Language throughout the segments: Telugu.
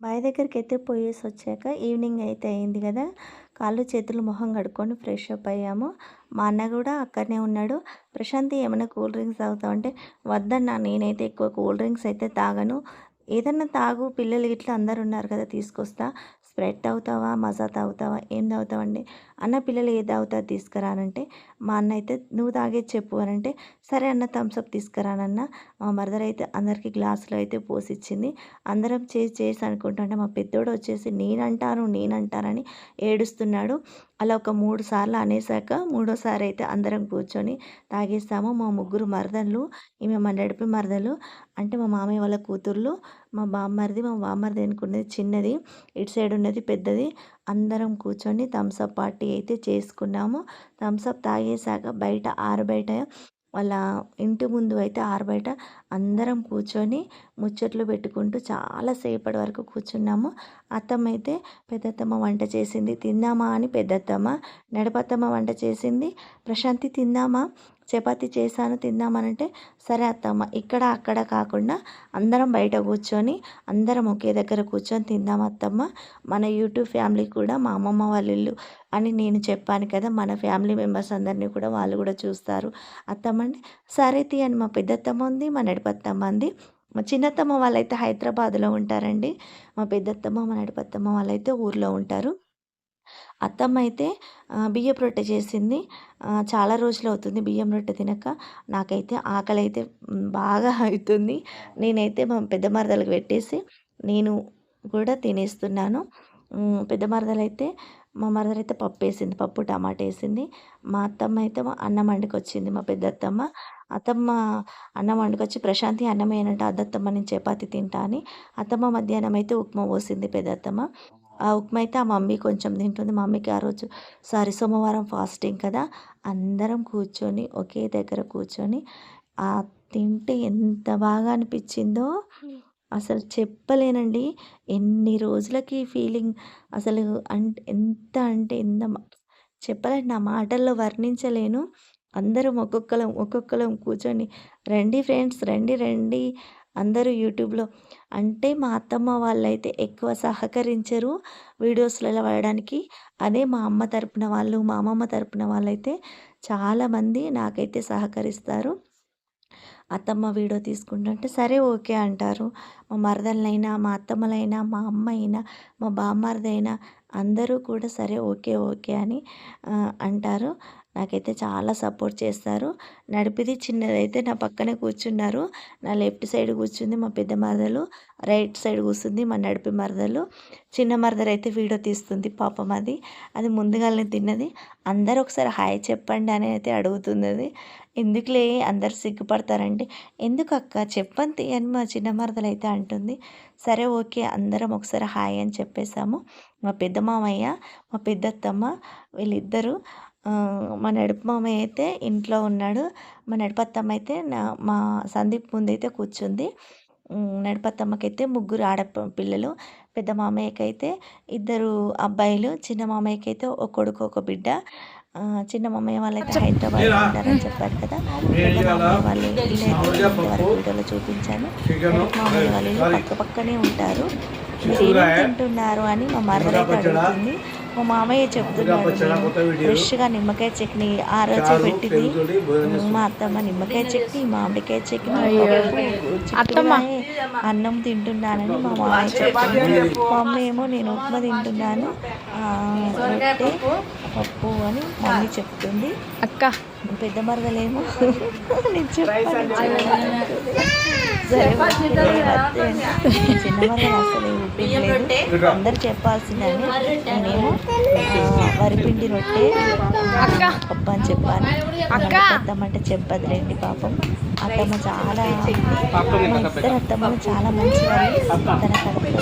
బావి దగ్గరికి పోయేసి వచ్చాక ఈవినింగ్ అయితే అయింది కదా. కాళ్ళు చేతులు మొహం కడుక్కొని ఫ్రెష్ అప్ అయ్యాము. మా అన్న కూడా అక్కడనే ఉన్నాడు. ప్రశాంతి ఏమైనా కూల్ డ్రింక్స్ తాగుతావు అంటే వద్దన్నా నేనైతే ఎక్కువ కూల్ డ్రింక్స్ అయితే తాగను. ఏదన్నా తాగు పిల్లలు ఇట్లా అందరు ఉన్నారు కదా తీసుకొస్తా. స్ప్రెడ్ తాగుతావా మజా తాగుతావా ఏం తాగుతావండి అన్న పిల్లలు ఏ తాగుతా తీసుకురానంటే మా అన్న అయితే నువ్వు తాగేది చెప్పు అని అంటే సరే అన్న థమ్స్అప్ తీసుకురానన్న మా మరదర్ అయితే అందరికీ గ్లాసులో అయితే పోసిచ్చింది. అందరం చేసి చేసి అనుకుంటుంటే మా పెద్దోడు వచ్చేసి నేనంటాను నేనంటానని ఏడుస్తున్నాడు. అలా ఒక మూడు సార్లు అనేసాక మూడోసారి అయితే అందరం కూర్చొని తాగేస్తాము. మా ముగ్గురు మరదళ్ళు ఈమె మా నడిపి మరదలు అంటే మా మామయ్య వాళ్ళ కూతుర్లు మా బామ్మరిది మా బామ్మరిది అనుకున్నది చిన్నది ఇటు సైడ్ ఉన్నది పెద్దది అందరం కూర్చొని థమ్స్అప్ పార్టీ అయితే చేసుకున్నాము. థమ్స్అప్ తాగేసాక బయట ఆరు బయట వాళ్ళ ఇంటి ముందు అయితే ఆరబయట అందరం కూర్చొని ముచ్చట్లు పెట్టుకుంటూ చాలా సేపటి వరకు కూర్చున్నాము. అత్తమ్మ అయితే పెద్దత్తమ్మ వంట చేసింది తిందామా అని పెద్దత్తమ్మ నడపత్తమ్మ వంట చేసింది. ప్రశాంతి తిందామా చపాతి చేశాను తిందామనంటే సరే అత్తమ్మ. ఇక్కడ అక్కడ కాకుండా అందరం బయట కూర్చొని అందరం ఒకే దగ్గర కూర్చొని తిందాం అత్తమ్మ. మన యూట్యూబ్ ఫ్యామిలీ కూడా మా అమ్మమ్మ వాళ్ళ ఇల్లు అని నేను చెప్పాను కదా మన ఫ్యామిలీ మెంబర్స్ అందరినీ కూడా వాళ్ళు కూడా చూస్తారు. అత్తమ్మ అంటే సరే తీ అని మా పెద్దత్తమ్మ ఉంది మా నడిపత్తమ్మ ఉంది. మా చిన్నత్తమ్మ వాళ్ళైతే హైదరాబాద్లో ఉంటారండి. మా పెద్దత్తమ్మ మా నడిపత్తమ్మ వాళ్ళైతే ఊర్లో ఉంటారు. అత్తమ్మ అయితే బియ్యపు రొట్టె చేసింది. చాలా రోజులు అవుతుంది బియ్యం రొట్టె తినక. నాకైతే ఆకలి అయితే బాగా అవుతుంది నేనైతే మా పెద్ద మరదలకు పెట్టేసి నేను కూడా తినేస్తున్నాను. పెద్ద మరదలు అయితే మా మరదలు అయితే పప్పు వేసింది పప్పు టమాటా వేసింది మా అత్తమ్మ అయితే అన్నం వండుకొచ్చింది మా పెద్ద అత్తమ్మ అత్తమ్మ అన్నం వండుకొచ్చి ప్రశాంతి అన్నం ఏంటంటే అద్దత్తమ్మ నేను చపాతి తింటా అని. అత్తమ్మ మధ్యాహ్నం అయితే ఉప్మా పోసింది పెద్ద అత్తమ్మ ఆ ఉప్మా అయితే ఆ మమ్మీ కొంచెం తింటుంది. మమ్మీకి ఆ రోజు సారీ సోమవారం ఫాస్టింగ్ కదా. అందరం కూర్చొని ఒకే దగ్గర కూర్చొని ఆ తింటే ఎంత బాగా అనిపించిందో అసలు చెప్పలేనండి. ఎన్ని రోజులకి ఫీలింగ్ అసలు అంటే ఎంత అంటే ఎంత చెప్పలేండి నా మాటల్లో వర్ణించలేను. అందరం ఒక్కొక్కరం ఒక్కొక్కరం కూర్చొని రండి ఫ్రెండ్స్ రండి రండి అందరూ యూట్యూబ్లో అంటే మా అత్తమ్మ వాళ్ళైతే ఎక్కువ సహకరించరు వీడియోస్లలో వేయడానికి అదే మా అమ్మ తరపున వాళ్ళు మా అమ్మమ్మ తరపున వాళ్ళైతే చాలామంది నాకైతే సహకరిస్తారు. అత్తమ్మ వీడియో తీసుకుంటుంటే సరే ఓకే అంటారు. మా మరదలైనా మా అత్తమ్మలైనా మా అమ్మ అయినా మా బామ్మరిదైనా అందరూ కూడా సరే ఓకే ఓకే అని అంటారు. నాకైతే చాలా సపోర్ట్ చేస్తారు. నడిపిది చిన్నదైతే నా పక్కనే కూర్చున్నారు. నా లెఫ్ట్ సైడ్ కూర్చుంది మా పెద్ద మరదలు రైట్ సైడ్ కూర్చుంది మా నడిపి మరదలు. చిన్న మరదలు అయితే వీడియో తీస్తుంది పాపం అది. అది ముందుగానే తిన్నది. అందరూ ఒకసారి హాయ్ చెప్పండి అని అయితే అడుగుతుంది అది ఎందుకులే అందరు సిగ్గుపడతారండి ఎందుకు అక్క చెప్పంతి అని మా చిన్న మరదలు అయితే అంటుంది. సరే ఓకే అందరం ఒకసారి హాయ్ అని చెప్పేశాము. మా పెద్ద మామయ్య మా పెద్దత్తమ్మ వీళ్ళిద్దరూ మా నడుపు మామయ్య అయితే ఇంట్లో ఉన్నాడు. మా నడిపత్తమ్మ అయితే నా మా సందీప్ ముందైతే కూర్చుంది. నడిపత్తమ్మకైతే ముగ్గురు ఆడ పిల్లలు. పెద్ద మామయ్యకైతే ఇద్దరు అబ్బాయిలు చిన్న మామయ్యకైతే ఒక కొడుకు ఒక బిడ్డ. చిన్న మామయ్య వాళ్ళైతే హైదరాబాద్ ఉంటారని చెప్పారు కదా. వాళ్ళు ఇల్లు వీడియోలో చూపించాను. మామయ్య వాళ్ళు పక్క పక్కనే ఉంటారు. మీరు ఏం తింటున్నారు అని మా మదర్ అయితే అడుగుతుంది. మా మామయ్య చెప్తున్నాడు ఫ్రెష్గా నిమ్మకాయ చట్నీ ఆ రోజు పెట్టింది మా అత్తమ్మ నిమ్మకాయ చట్నీ మామిడికాయ చట్నీ అత్తమ్మ. అన్నం తింటున్నానని మా మామయ్య చెప్తుంది మా అమ్మ ఏమో నేను ఉప్మా తింటున్నాను. రొట్టె పప్పు అని మమ్మీ చెప్తుంది. అక్క పెద్ద మరదలేమో. నేను చెప్పాను. సరే చిన్న మరదలు అసలు లేదు అందరు చెప్పాల్సిందని నేనేమో వరిపిండి రొట్టె పప్పు అని చెప్పాను. అత్తమ్మంటే చెప్పదులేండి పాపం. అత్తమ్మ చాలా ఇద్దరు అత్తమ్మలు చాలా మంచి తన కడుపులో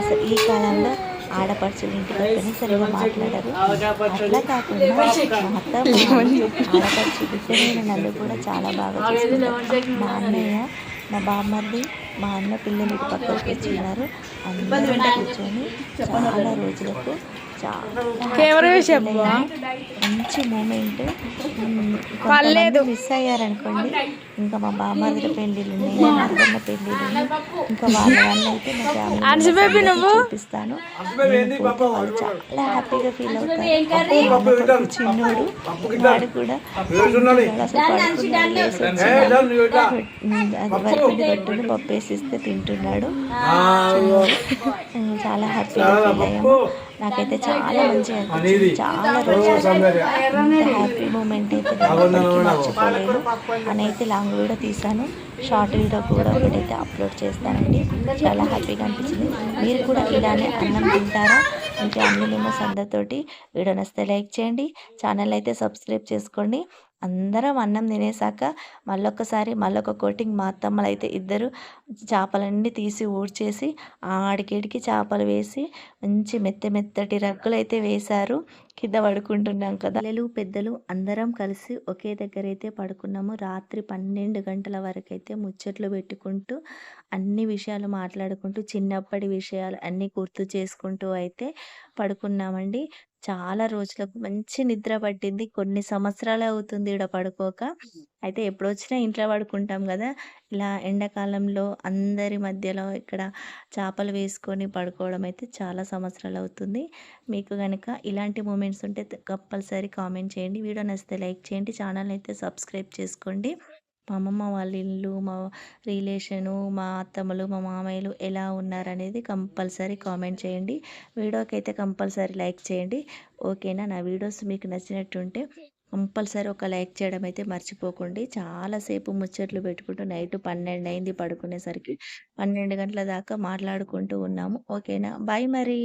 అసలు ఈ కాలంలో ఆడపడుచులు ఇంటికి వస్తేనే సరిగా మాట్లాడరు. అట్లా కాకుండా మా అత్త ఆడపడుచు బిడ్డలైన నన్ను కూడా చాలా బాగా చూసుకుంటారు. మా అన్నయ్య మా బామ్మర్ది మా అన్న పిల్లలు ఇటు పక్కకు కూర్చున్నారు అందరూ కూర్చొని చాలా రోజులకు కెమెరా చెప్పు. మంచి మూమెంట్ కొంతమంది మిస్ అయ్యారనుకోండి ఇంకా మా బామ్మర్దుల పెళ్ళిళ్ళు ఉన్నాయి మా మరదన్న పెళ్ళిళ్ళు ఉన్నాయి. ఇంకా వాళ్ళ వల్ల అయితే మా నువ్వు? చూపిస్తాను చాలా హ్యాపీగా ఫీల్ కొడుకు చిన్నోడు వాడు కూడా అది వరపిండి కొట్టుని పప్పు వేసి ఇస్తే తింటున్నాడు చాలా హ్యాపీగా ఫీల్ అయ్యాము. నాకైతే చాలా మంచిగా అనిపించింది. చాలా రోజులు హ్యాపీ మూమెంట్ అయితే మర్చిపోలేను అని అయితే లాంగ్ వీడియో తీసాను షార్ట్ వీడియో కూడా ఒకటైతే అప్లోడ్ చేస్తానండి. చాలా హ్యాపీగా అనిపించింది. మీరు కూడా ఇలానే అన్నం తింటారా? మీ ఫ్యామిలీ మెంబర్స్ అందరితోటి వీడియో నచ్చితే లైక్ చేయండి. ఛానల్ అయితే సబ్స్క్రైబ్ చేసుకోండి. అందరం అన్నం తినేసాక మళ్ళొకసారి మళ్ళొక కోటింగ్ మా అత్తమ్మలు అయితే ఇద్దరు చేపలన్నీ తీసి ఊడ్చేసి ఆడికిడికి చేపలు వేసి మంచి మెత్త మెత్తటి రగ్గులు అయితే వేశారు. కింద పడుకుంటున్నాం కదా. పిల్లలు పెద్దలు అందరం కలిసి ఒకే దగ్గర అయితే పడుకున్నాము. రాత్రి పన్నెండు గంటల వరకు అయితే ముచ్చట్లు పెట్టుకుంటూ అన్ని విషయాలు మాట్లాడుకుంటూ చిన్నప్పటి విషయాలు అన్నీ గుర్తు చేసుకుంటూ అయితే పడుకున్నామండి. చాలా రోజులకు మంచి నిద్ర పట్టింది. కొన్ని సంవత్సరాలు అవుతుంది ఇక్కడ పడుకోక. అయితే ఎప్పుడు వచ్చినా ఇంట్లో పడుకుంటాం కదా ఇలా ఎండాకాలంలో అందరి మధ్యలో ఇక్కడ చేపలు వేసుకొని పడుకోవడం అయితే చాలా సంవత్సరాలు అవుతుంది. మీకు కనుక ఇలాంటి మూమెంట్స్ ఉంటే కంపల్సరీ కామెంట్ చేయండి. వీడియో నచ్చితే లైక్ చేయండి. ఛానల్ అయితే సబ్స్క్రైబ్ చేసుకోండి. మా అమ్మమ్మ వాళ్ళ ఇల్లు మా రిలేషను మా అత్తమ్మలు మా మామయ్యలు ఎలా ఉన్నారనేది కంపల్సరీ కామెంట్ చేయండి. వీడియోకి అయితే కంపల్సరీ లైక్ చేయండి. ఓకేనా? నా వీడియోస్ మీకు నచ్చినట్టుంటే కంపల్సరీ ఒక లైక్ చేయడం అయితే మర్చిపోకండి. చాలాసేపు ముచ్చట్లు పెట్టుకుంటూ నైట్ పన్నెండు అయింది పడుకునేసరికి. పన్నెండు గంటల దాకా మాట్లాడుకుంటూ ఉన్నాము. ఓకేనా? బాయ్ మరి.